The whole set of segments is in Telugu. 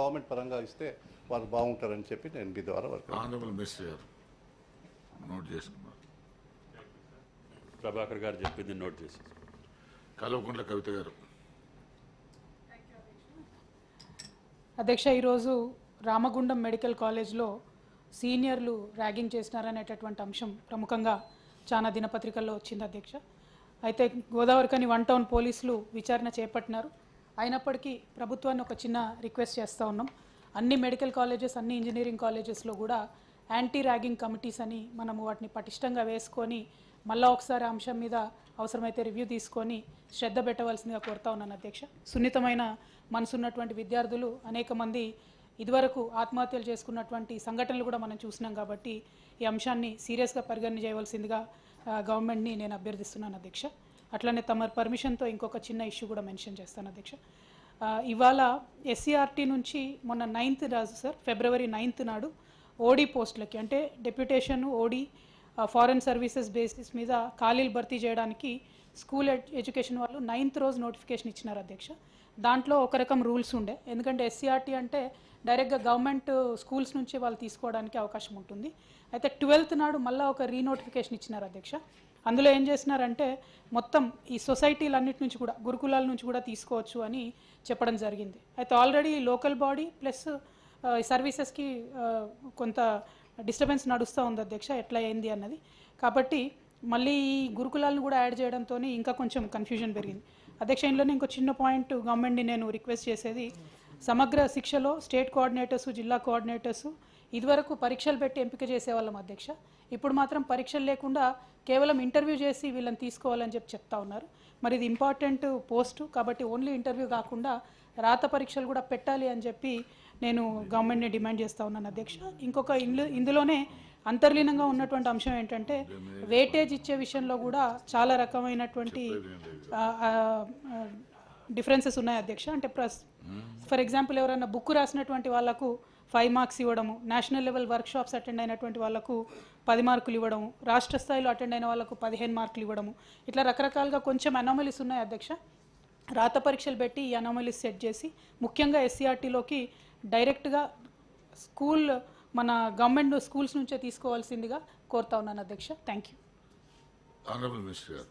గవర్నమెంట్ పరంగా ఇస్తే వారు బాగుంటారని చెప్పి నేను మీ ద్వారా వర్క్ ఆనరబుల్ మినిస్టర్ గారు నోట్ చేసుకున్నారు ప్రభాకర్ గారు చెప్పింది నోట్ చేసి కల్వకుంట్ల కవిత గారు. అధ్యక్ష ఈరోజు రామగుండం మెడికల్ కాలేజ్లో సీనియర్లు ర్యాగింగ్ చేసినారనేటటువంటి అంశం ప్రముఖంగా చాలా దినపత్రికల్లో వచ్చింది అధ్యక్ష. అయితే గోదావరికని వన్ టౌన్ పోలీసులు విచారణ చేపట్టినారు. అయినప్పటికీ ప్రభుత్వాన్ని ఒక చిన్న రిక్వెస్ట్ చేస్తూ ఉన్నాం. అన్ని మెడికల్ కాలేజెస్ అన్ని ఇంజనీరింగ్ కాలేజెస్లో కూడా యాంటీ ర్యాగింగ్ కమిటీస్ అని మనము వాటిని పటిష్టంగా వేసుకొని మళ్ళా ఒకసారి అంశం మీద అవసరమైతే రివ్యూ తీసుకొని శ్రద్ధ పెట్టవలసిందిగా కోరుతా ఉన్నాను అధ్యక్ష. సున్నితమైన మనసున్నటువంటి విద్యార్థులు అనేక మంది ఇదివరకు ఆత్మహత్యలు చేసుకున్నటువంటి సంఘటనలు కూడా మనం చూసినాం కాబట్టి ఈ అంశాన్ని సీరియస్గా పరిగణన చేయవలసిందిగా గవర్నమెంట్ని నేను అభ్యర్థిస్తున్నాను అధ్యక్ష. అట్లనే తమ పర్మిషన్తో ఇంకొక చిన్న ఇష్యూ కూడా మెన్షన్ చేస్తాను అధ్యక్ష. ఇవాళ ఎస్సీఆర్టీ నుంచి మొన్న ninth Raju sir February ninth నాడు ఓడీ పోస్టులకి అంటే deputation OD foreign services basis మీద ఖాళీలు భర్తీ చేయడానికి స్కూల్ ఎడ్యుకేషన్ వాళ్ళు నైన్త్ రోజు నోటిఫికేషన్ ఇచ్చినారు అధ్యక్ష. దాంట్లో ఒక రకం రూల్స్ ఉండే. ఎందుకంటే ఎస్సీఆర్టీ అంటే డైరెక్ట్గా గవర్నమెంట్ స్కూల్స్ నుంచి వాళ్ళు తీసుకోవడానికి అవకాశం ఉంటుంది. అయితే ట్వెల్త్ నాడు మళ్ళీ ఒక రీనోటిఫికేషన్ ఇచ్చినారు అధ్యక్ష. అందులో ఏం చేసినారంటే మొత్తం ఈ సొసైటీలన్నిటి నుంచి కూడా గురుకులాల నుంచి కూడా తీసుకోవచ్చు అని చెప్పడం జరిగింది. అయితే ఆల్రెడీ లోకల్ బాడీ ప్లస్ సర్వీసెస్కి కొంత డిస్టర్బెన్స్ నడుస్తూ ఉంది అధ్యక్ష ఎట్లా అయింది అన్నది. కాబట్టి మళ్ళీ ఈ గురుకులాలను కూడా యాడ్ చేయడంతో ఇంకా కొంచెం కన్ఫ్యూజన్ పెరిగింది. అధ్యక్ష ఇంట్లోనే ఇంకో చిన్న పాయింట్ గవర్నమెంట్ని నేను రిక్వెస్ట్ చేసేది సమగ్ర శిక్షలో స్టేట్ కోఆర్డినేటర్స్ జిల్లా కోఆర్డినేటర్స్ ఇదివరకు పరీక్షలు పెట్టి ఎంపిక చేసేవాళ్ళం అధ్యక్ష. ఇప్పుడు మాత్రం పరీక్షలు లేకుండా కేవలం ఇంటర్వ్యూ చేసి వీళ్ళని తీసుకోవాలని చెప్పి చెప్తా ఉన్నారు. మరి ఇది ఇంపార్టెంట్ పోస్టు కాబట్టి ఓన్లీ ఇంటర్వ్యూ కాకుండా రాత పరీక్షలు కూడా పెట్టాలి అని చెప్పి నేను గవర్నమెంట్ని డిమాండ్ చేస్తా ఉన్నాను అధ్యక్ష. ఇంకొక ఇందు ఇందులోనే అంతర్లీనంగా ఉన్నటువంటి అంశం ఏంటంటే వేటేజ్ ఇచ్చే విషయంలో కూడా చాలా రకమైనటువంటి డిఫరెన్సెస్ ఉన్నాయి అధ్యక్ష. అంటే ప్రస్ ఫర్ ఎగ్జాంపుల్ ఎవరైనా బుక్ రాసినటువంటి వాళ్ళకు ఫైవ్ మార్క్స్ ఇవ్వడము national level workshops attend అయినటువంటి వాళ్ళకు పది మార్కులు ఇవ్వడము రాష్ట్ర స్థాయిలో అటెండ్ అయిన వాళ్ళకు పదిహేను మార్కులు ఇవ్వడము. ఇట్లా రకరకాలుగా కొంచెం అనామలీస్ ఉన్నాయి అధ్యక్ష. రాత పరీక్షలు పెట్టి ఈ అనామలీస్ సెట్ చేసి ముఖ్యంగా ఎస్సీఆర్టీలోకి డైరెక్ట్గా స్కూల్ మన గవర్నమెంట్ స్కూల్స్ నుంచే తీసుకోవాల్సిందిగా కోరుతా ఉన్నాను అధ్యక్ష. Thank you. ఆనరబుల్ మినిస్టర్ గారు.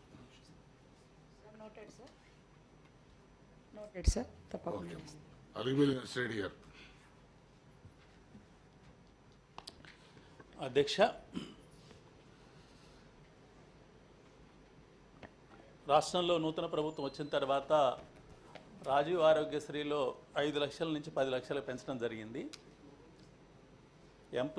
నోటెడ్ సార్ తప్పకుండా అలిబిల్ గారు. అధ్యక్ష రాష్ట్రంలో నూతన ప్రభుత్వం వచ్చిన తర్వాత రాజీవ్ ఆరోగ్యశ్రీలో ఐదు లక్షల నుంచి పది లక్షలు పెంచడం జరిగింది. ఎంప్లాయ్